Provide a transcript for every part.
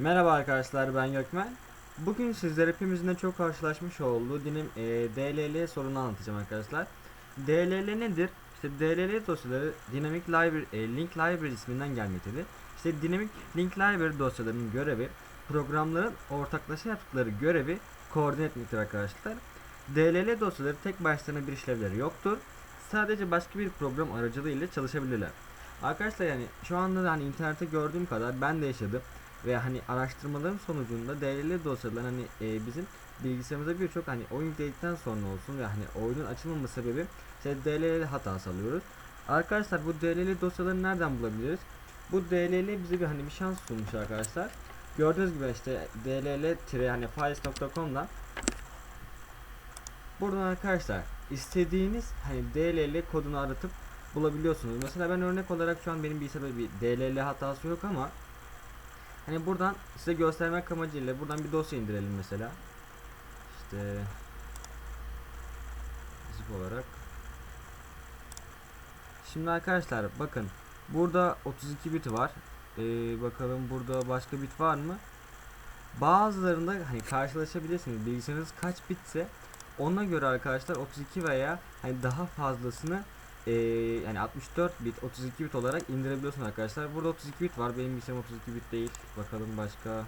Merhaba arkadaşlar ben Gökmen. Bugün sizlere hepimizin de çok karşılaşmış olduğu dinim e, DLL sorunu anlatacağım arkadaşlar. DLL nedir? İşte DLL dosyaları Dynamic Library, e, Link Library isminden gelmektedir. İşte Dynamic Link Library dosyalarının görevi programların ortaklaşa yaptıkları görevi koordine etmektir arkadaşlar. DLL dosyaları tek başlarına bir işlevleri yoktur. Sadece başka bir program aracılığıyla çalışabilirler. Arkadaşlar yani şu anda da hani internette gördüğüm kadar ben de yaşadım ve hani araştırmalarım sonucunda DLL dosyaları hani e, bizim bilgisayarımıza birçok hani oyun yükledikten sonra olsun ve hani oyunun açılmama sebebi işte DLL hatası alıyoruz. Arkadaşlar bu DLL dosyalarını nereden bulabiliriz? Bu DLL bize bir hani bir şans sunmuş arkadaşlar. Gördüğünüz gibi işte dll hani files.com'dan buradan arkadaşlar istediğiniz hani DLL kodunu aratıp bulabiliyorsunuz. Mesela ben örnek olarak şu an benim bilgisayarda bir DLL hatası yok ama hani buradan size göstermek amacıyla buradan bir dosya indirelim mesela. İşte zip olarak. Şimdi arkadaşlar bakın burada 32 bit var. Ee, bakalım burada başka bit var mı? Bazılarında hani karşılaşabilirsiniz. Bilgisayarınız kaç bitse ona göre arkadaşlar 32 veya hani daha fazlasını ee, yani 64 bit 32 bit olarak indirebiliyorsun arkadaşlar. Burada 32 bit var. Benim bilgisayarım 32 bit değil. Bakalım başka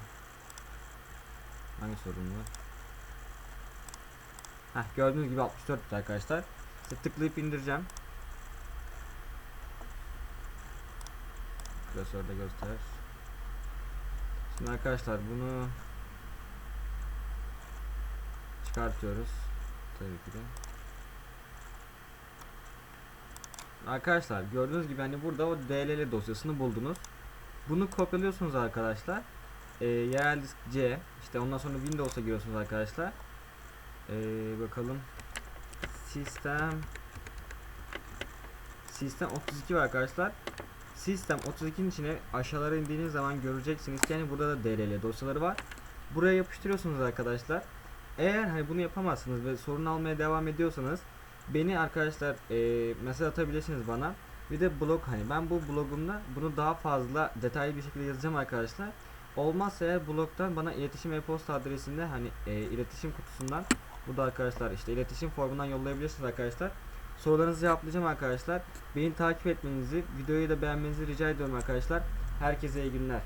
hangi sorun var? Heh, gördüğünüz gibi 64 bit arkadaşlar. İşte tıklayıp indireceğim. Klasörde göster. Şimdi arkadaşlar bunu çıkartıyoruz. Tabii ki de. Arkadaşlar gördüğünüz gibi hani burada o DLL dosyasını buldunuz. Bunu kopyalıyorsunuz arkadaşlar. Ee, yerel disk C. işte ondan sonra Windows'a giriyorsunuz arkadaşlar. Ee, bakalım. Sistem Sistem 32 var arkadaşlar. Sistem 32'nin içine aşağılara indiğiniz zaman göreceksiniz ki yani burada da DLL dosyaları var. Buraya yapıştırıyorsunuz arkadaşlar. Eğer hani bunu yapamazsınız ve sorun almaya devam ediyorsanız beni arkadaşlar e, mesaj atabilirsiniz bana. Bir de blog hani ben bu blogumda bunu daha fazla detaylı bir şekilde yazacağım arkadaşlar. Olmazsa eğer blogdan bana iletişim e-posta adresinde hani e, iletişim kutusundan burada arkadaşlar işte iletişim formundan yollayabilirsiniz arkadaşlar. Sorularınızı cevaplayacağım arkadaşlar. Beni takip etmenizi, videoyu da beğenmenizi rica ediyorum arkadaşlar. Herkese iyi günler.